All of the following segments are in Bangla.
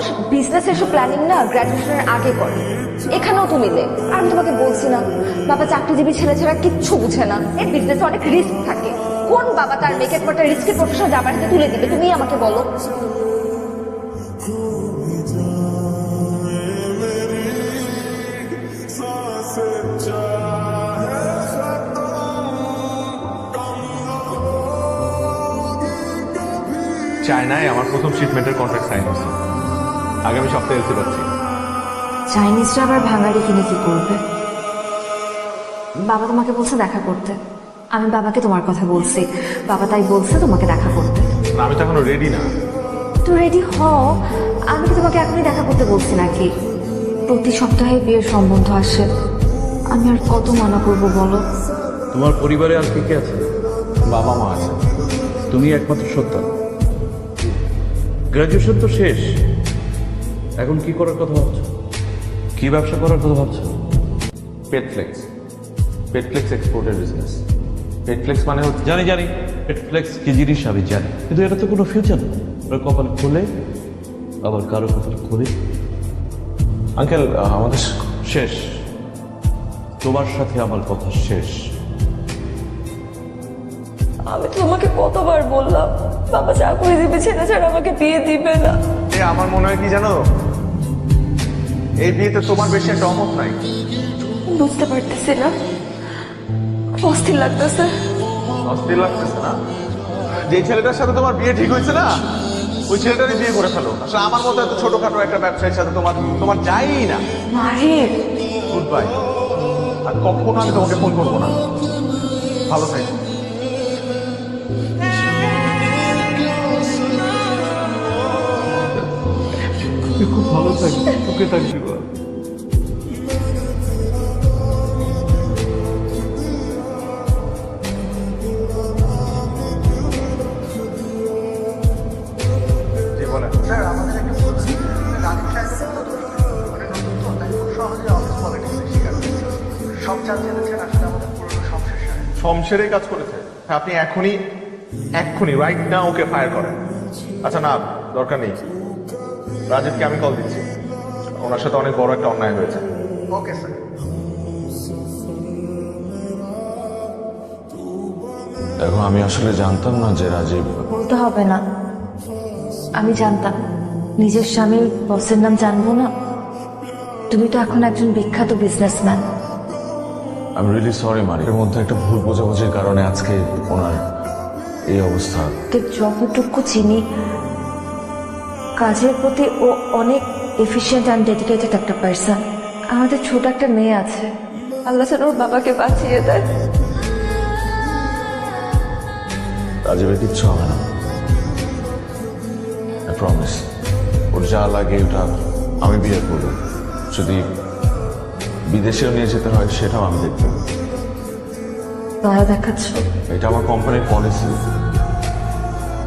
মানুষ বিজনেস এসব প্ল্যানিং না গ্র্যাজুয়েশনের আগে করে। এখানেও তুমি লে আমি তোমাকে বলছি না, বাবা চাকরিজীবী ছেলে ছাড়া কিচ্ছু বুঝে না। এর বিজনেসে অনেক রিস্ক থাকে। কোন বাবা তার মেয়েকে একটা রিস্কের প্রফেশন জামার হাতে তুলে দিবে? তুমি আমাকে বলো। চায়নায় আমার প্রথম শিপমেন্টের কন্ট্রাক্ট সাইন হয়েছে। আগামী সপ্তাহে এলসি পাচ্ছি। চাইনিজরা আবার ভাঙাড়ি কিনে কি করবে? বাবা তোমাকে বলছে দেখা করতে। আমি বাবাকে তোমার কথা বলছি। বাবা তাই বলছে তোমাকে দেখা করতে। আমি তো এখনও রেডি না। তো রেডি হও। আমি কি তোমাকে এখনই দেখা করতে বলছি নাকি? প্রতি সপ্তাহে বিয়ের সম্বন্ধ আসে। আমি আর কত মানা করব বলো? তোমার পরিবারে আর কে কে আছে? বাবা মা আছে। তুমি একমাত্র সন্তান গ্রাজুয়েশন তো শেষ। এখন কি করার কথা ভাবছ? কি ব্যবসা করার কথা ভাবছ? পেটফ্লেক্স পেটফ্লেক্স এক্সপোর্টের বিজনেস পেটফ্লেক্স মানে হচ্ছে জানি জানি। পেটফ্লেক্স কি জিনিস? আমি জানি। কিন্তু এটা তো কোনো ফিউচার না। ওরা কপাল খোলে আবার কারও কপাল খুলে। আঙ্কেল আমাদের শেষ। তোমার সাথে আমার কথা শেষ। আমি তোমাকে কতবার বললাম বাবা চাকরি দিবে ছেলে ছাড়া আমাকে বিয়ে দিবে না। আমার মনে হয় কি জানো? এই বিয়েতে তোমার বেশি একটা অমত নাই। বুঝতে পারতেছি না। অস্থির লাগতেছে। অস্থির লাগতেছে না? যে ছেলেটার সাথে তোমার বিয়ে ঠিক হয়েছে না ওই ছেলেটারই বিয়ে করে ফেলো। আসলে আমার মতো এত ছোটখাটো একটা ব্যবসায়ীর সাথে তোমার তোমার যাই না। গুড বাই আর কখনো আমি তোমাকে ফোন করব না। ভালো থাকো। চাল চেনেছেন আসলে আমাদের পুরনো সংশ্লেষ শমশেরই কাজ করেছে। আপনি এখনই এক্ষুনি রাইট না ওকে ফায়ার করেন। আচ্ছা না দরকার নেই। রাজীবকে আমি কল দিচ্ছি। ওনার সাথে অনেক বড় একটা অন্যায় হয়েছে। ওকে স্যার দেখো আমি আসলে জানতাম না যে রাজীব বলতে হবে না। আমি জানতাম। নিজের স্বামীর বসের নাম জানব না। তুমি তো এখন একজন বিখ্যাত বিজনেসম্যান আমি রিয়েলি সরি মারি এর মধ্যে একটা ভুল বোঝাবুঝির কারণে আজকে ওনার এই অবস্থা। যতটুকু চিনি কাজের প্রতি ও অনেক এফিশিয়েন্ট অ্যান্ড ডেডিকেটেড একটা পার্সন আমাদের ছোট একটা মেয়ে আছে। আল্লাহ যেন ওর বাবাকে বাঁচিয়ে দেয়। রাজীবের কিচ্ছু হবে না। আই প্রমিস ওর যা লাগে ওটা আমি বিয়ে করব। যদি বিদেশেও নিয়ে যেতে হয় সেটাও আমি দেখব। দয়া দেখাচ্ছ? এটা আমার কোম্পানির policy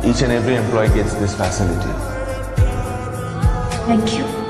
each and every employee gets this facility Thank you.